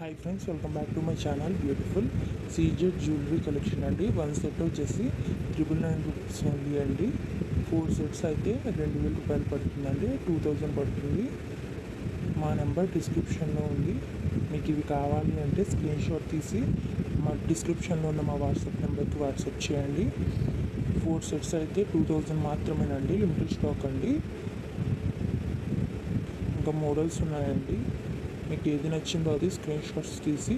Hi friends welcome back to my channel beautiful CZ jewellery collection అండి. One set వచ్చేసి triple nine rupees ఉంది అండి. Four sets అయితే రెండు వేల రూపాయలు పడుతుందండి. టూ థౌజండ్ పడుతుంది. మా నెంబర్ డిస్క్రిప్షన్లో ఉంది. మీకు ఇవి కావాలి అంటే స్క్రీన్ షాట్ తీసి మా డిస్క్రిప్షన్లో ఉన్న మా వాట్సాప్ నెంబర్కి వాట్సాప్ చేయండి. ఫోర్ సెట్స్ అయితే టూ థౌజండ్ మాత్రమేనండి. లిమిటెడ్ స్టాక్ అండి. ఇంకా మోడల్స్ ఉన్నాయండి. మీకు ఏది నచ్చిందో అది స్క్రీన్ షాట్స్ తీసి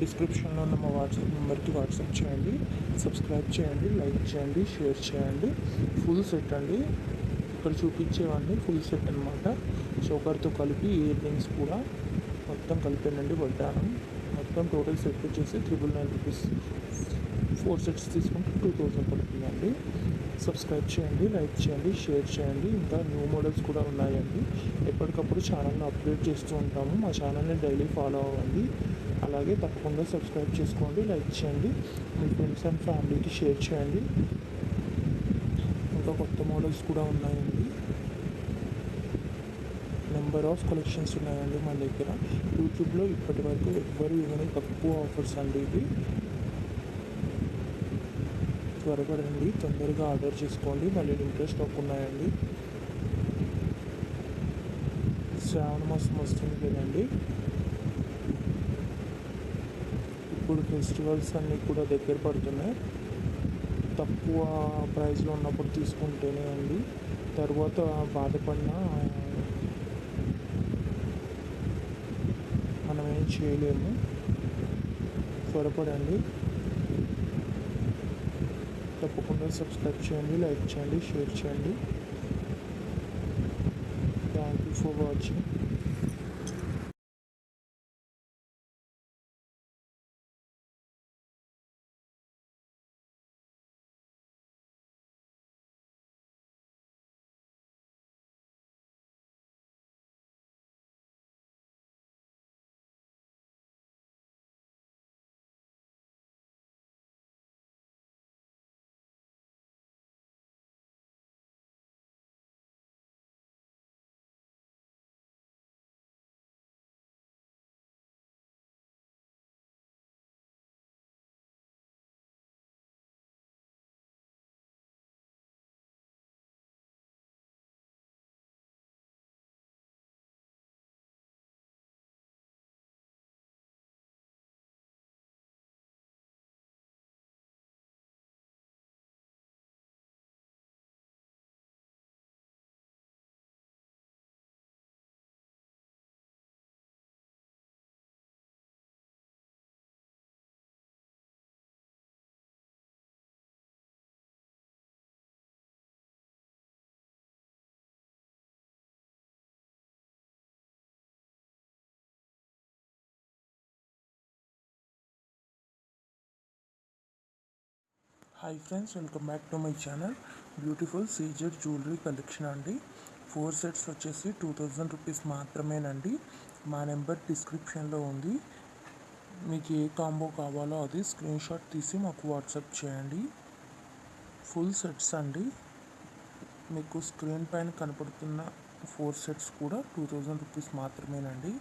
డిస్క్రిప్షన్లో ఉన్న మా వాట్సాప్ నెంబర్కి వాట్సాప్ చేయండి సబ్స్క్రైబ్ చేయండి లైక్ చేయండి షేర్ చేయండి. ఫుల్ సెట్ అండి. ఇక్కడ చూపించేవన్నీ ఫుల్ సెట్ అనమాట చౌకర్తో కలిపి ఇయర్ రింగ్స్ కూడా మొత్తం కలిపానండి వడ్డానం. మొత్తం టోటల్ సెట్ వచ్చేసి triple nine rupees four sets తీసుకుంటే టూ థౌజండ్ పడుతుందండి సబ్స్క్రైబ్ చేయండి లైక్ చేయండి షేర్ చేయండి. ఇంకా న్యూ మోడల్స్ కూడా ఉన్నాయండి. ఎప్పటికప్పుడు ఛానల్ని అప్డేట్ చేస్తూ ఉంటాము. మా ఛానల్ని డైలీ ఫాలో అవ్వండి. అలాగే తప్పకుండా సబ్స్క్రైబ్ చేసుకోండి లైక్ చేయండి. మీ ఫ్రెండ్స్ అండ్ ఫ్యామిలీకి షేర్ చేయండి. ఇంకా కొత్త మోడల్స్ కూడా ఉన్నాయండి. నెంబర్ ఆఫ్ కలెక్షన్స్ ఉన్నాయండి మన దగ్గర యూట్యూబ్లో ఇప్పటి వరకు ఎవ్వరు ఇవ్వని తక్కువ ఆఫర్స్ అండి ఇవి. త్వరపడండి తొందరగా ఆర్డర్ చేసుకోండి మళ్ళీ లిమిటెడ్ స్టాక్ ఉన్నాయండి. శ్రావణ మాసం వస్తుంది కదండి ఇప్పుడు ఫెస్టివల్స్ అన్నీ కూడా దగ్గర పడుతున్నాయి. తక్కువ ప్రైస్లో ఉన్నప్పుడు తీసుకుంటేనే అండి. తర్వాత బాధపడిన మనం ఏం చేయలేము. త్వరపడండి. తప్పకుండా సబ్స్క్రైబ్ చేయండి లైక్ చేయండి షేర్ చేయండి. Thank you for watching hi friends welcome back to my channel beautiful CZ jewellery collection అండి. ఫోర్ సెట్స్ వచ్చేసి టూ థౌజండ్ రూపీస్ మాత్రమేనండి. మా నెంబర్ డిస్క్రిప్షన్లో ఉంది. మీకు ఏ కాంబో కావాలో అది స్క్రీన్ షాట్ తీసి మాకు వాట్సాప్ చేయండి. ఫుల్ సెట్స్ అండి. మీకు స్క్రీన్ పైన కనపడుతున్న ఫోర్ సెట్స్ కూడా టూ థౌజండ్ రూపీస్ మాత్రమేనండి.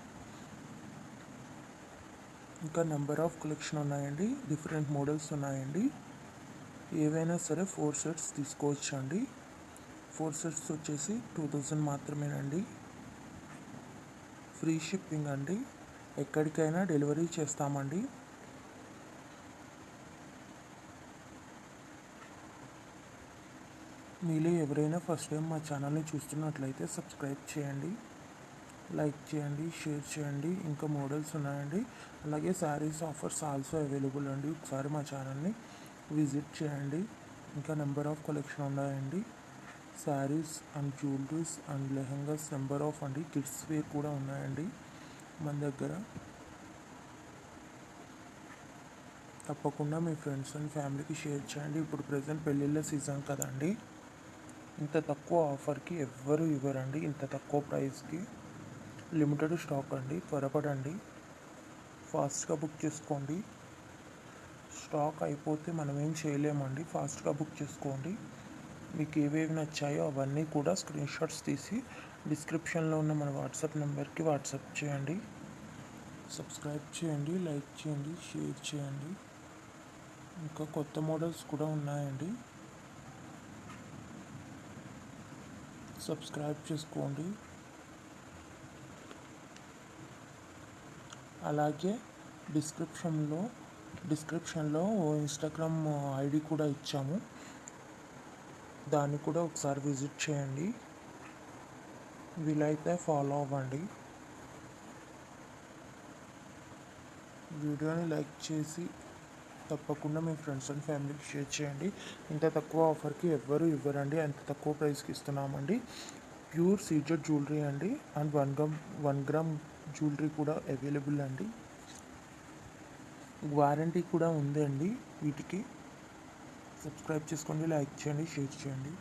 ఇంకా నెంబర్ ఆఫ్ కలెక్షన్ ఉన్నాయండి. డిఫరెంట్ మోడల్స్ ఉన్నాయండి. ఏవైనా సరే ఫోర్ సెట్స్ తీసుకోవచ్చండి. ఫోర్ సెట్స్ వచ్చేసి టూ థౌజండ్ మాత్రమేనండి. ఫ్రీ షిప్పింగ్ అండి. ఎక్కడికైనా డెలివరీ చేస్తామండి. మీలో ఎవరైనా ఫస్ట్ టైం మా ఛానల్ని చూస్తున్నట్లయితే సబ్స్క్రైబ్ చేయండి. లైక్ చేయండి షేర్ చేయండి. ఇంకా మోడల్స్ ఉన్నాయండి. అలాగే శారీస్ ఆఫర్స్ ఆల్సో అవైలబుల్ అండి. ఒకసారి మా ఛానల్ని విజిట్ చేయండి. ఇంకా నెంబర్ ఆఫ్ కలెక్షన్ ఉన్నాయండి. Saris and jewelleries and lehengas number of అండి కిడ్స్ వేర్ కూడా ఉన్నాయండి. మన దగ్గర తప్పకుండా మీ ఫ్రెండ్స్ అండ్ ఫ్యామిలీకి షేర్ చేయండి. ఇప్పుడు ప్రజెంట్ పెళ్ళిళ్ళ సీజన్ కదండి. ఇంత తక్కువ ఆఫర్కి ఎవ్వరు ఇవ్వరండి. ఇంత తక్కువ ప్రైస్కి లిమిటెడ్ స్టాక్ అండి. త్వరపడండి. ఫాస్ట్గా బుక్ చేసుకోండి. స్టాక్ అయిపోతే మనం ఏం చేయలేమండి. ఫాస్ట్గా బుక్ చేసుకోండి. మీకు ఏవేవి నచ్చాయో అవన్నీ కూడా స్క్రీన్ షాట్స్ తీసి డిస్క్రిప్షన్లో ఉన్న మన వాట్సాప్ నెంబర్కి వాట్సాప్ చేయండి. సబ్స్క్రైబ్ చేయండి లైక్ చేయండి షేర్ చేయండి. ఇంకా కొత్త మోడల్స్ కూడా ఉన్నాయండి. సబ్స్క్రైబ్ చేసుకోండి. అలాగే డిస్క్రిప్షన్లో డిస్క్రిప్షన్లో ఇన్స్టాగ్రామ్ ఐడి కూడా ఇచ్చాము. దాన్ని కూడా ఒకసారి విజిట్ చేయండి. వీలైతే ఫాలో అవ్వండి. వీడియోని లైక్ చేసి తప్పకుండా మీ ఫ్రెండ్స్ అండ్ ఫ్యామిలీకి షేర్ చేయండి. ఇంత తక్కువ ఆఫర్కి ఎవ్వరు ఇవ్వరండి. అంత తక్కువ ప్రైస్కి ఇస్తున్నామండి. ప్యూర్ సీజెడ్ జ్యువెలరీ అండి. And one gram one gram jewellery కూడా అవైలబుల్ అండి. వారంటీ కూడా ఉందండి వీటికి. సబ్స్క్రైబ్ చేసుకోండి లైక్ చేయండి షేర్ చేయండి.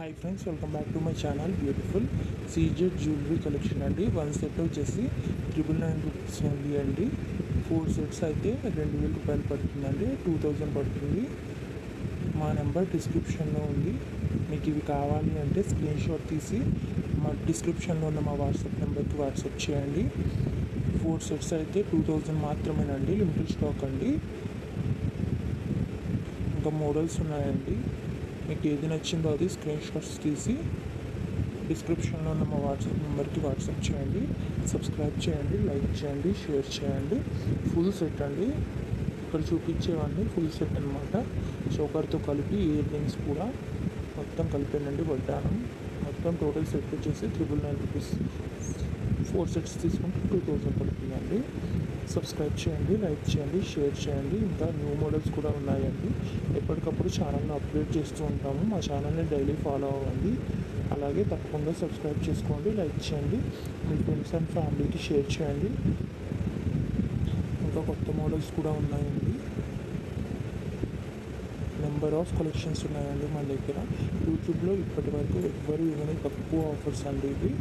Hi friends welcome back to my channel beautiful CZ jewellery collection అండి. వన్ సెట్ వచ్చేసి ట్రిపుల్ నైన్ రూపీస్ ఓన్లీ అండి. ఫోర్ సెట్స్ అయితే రెండు వేల రూపాయలు పడుతుందండి. టూ థౌజండ్ పడుతుంది. మా నెంబర్ డిస్క్రిప్షన్లో ఉంది. మీకు ఇవి కావాలి అంటే స్క్రీన్ షాట్ తీసి మా డిస్క్రిప్షన్లో ఉన్న మా వాట్సాప్ నెంబర్కి వాట్సాప్ చేయండి. ఫోర్ సెట్స్ అయితే టూ థౌజండ్ మాత్రమేనండి. లిమిటెడ్ స్టాక్ అండి. ఇంకా మోడల్స్ ఉన్నాయండి. మీకు ఏది నచ్చిందో అది స్క్రీన్ షాట్స్ తీసి డిస్క్రిప్షన్లో ఉన్న మా వాట్సాప్ నెంబర్కి వాట్సాప్ చేయండి సబ్స్క్రైబ్ చేయండి లైక్ చేయండి షేర్ చేయండి. ఫుల్ సెట్ అండి. ఇక్కడ చూపించేవన్నీ ఫుల్ సెట్ అనమాట చౌకర్తో కలిపి ఇయర్ రింగ్స్ కూడా మొత్తం కలిపానండి వడ్డానం. మొత్తం టోటల్ సెట్ వచ్చేసి triple nine rupees four sets తీసుకుంటే టూ థౌజండ్ పడుతుందండి. సబ్స్క్రైబ్ చేయండి లైక్ చేయండి షేర్ చేయండి. ఇంకా న్యూ మోడల్స్ కూడా ఉన్నాయండి. ఎప్పటికప్పుడు ఛానల్ని అప్డేట్ చేస్తూ ఉంటాము. మా ఛానల్ని డైలీ ఫాలో అవ్వండి. అలాగే తప్పకుండా సబ్స్క్రైబ్ చేసుకోండి లైక్ చేయండి. మీ ఫ్రెండ్స్ అండ్ ఫ్యామిలీకి షేర్ చేయండి. ఇంకా కొత్త మోడల్స్ కూడా ఉన్నాయండి. నెంబర్ ఆఫ్ కలెక్షన్స్ ఉన్నాయండి మన దగ్గర. యూట్యూబ్లో ఇప్పటి వరకు ఎవ్వరు ఇవ్వని తక్కువ ఆఫర్స్ అండి ఇవి.